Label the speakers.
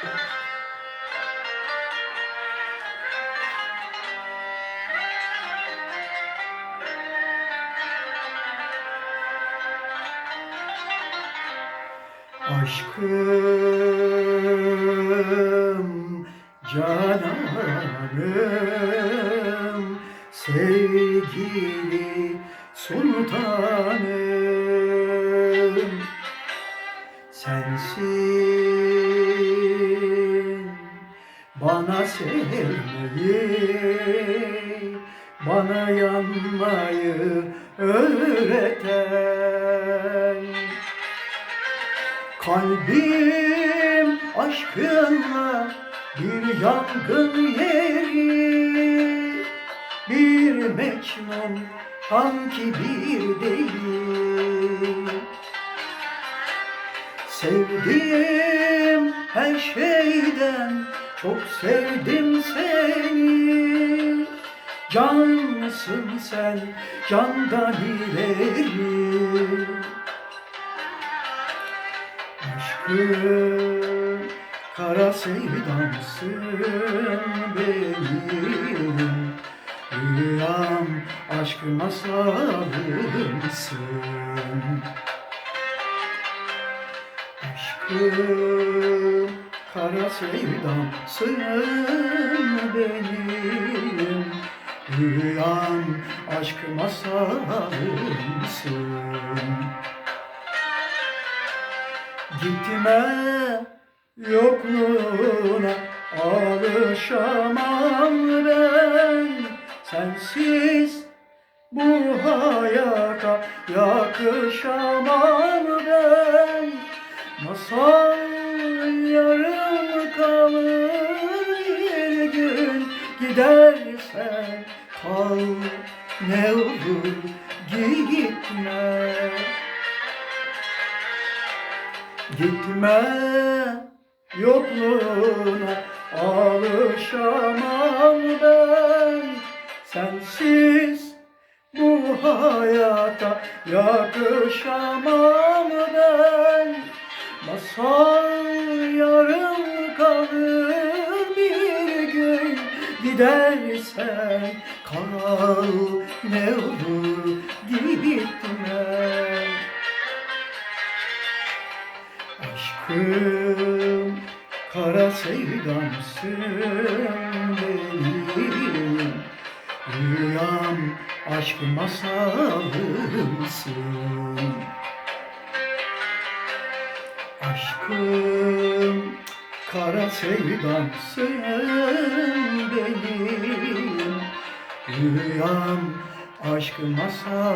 Speaker 1: Aşkım, cananım, sevgili sultanım. Sensin bana sevmeyi, bana yanmayı öğreten Kalbim aşkınla bir yangın yeri Bir Mecnun sanki bir deli Sevdiğim her şeyden çok sevdim seni. Cansın sen candan ileri Aşkım kara sevdamsın benim. Rüyam aşk masalımsın Aşkım kara sevdamsın benim. Rüyam aşk masalımsın Gitme yokluğuna alışamam ben. Sensiz bu hayata yakışamam ben. Masal Gidersen kal ne olur gitme. Gitme yokluğuna alışamam ben. Sensiz bu hayata yakışamam ben Gidersen kal ne olur gitme. Aşkım kara sevdamsın benim. Rüyam aşk masalımsın. Aşkım kara sevdamsın benim. Rüyam aşk masalımsın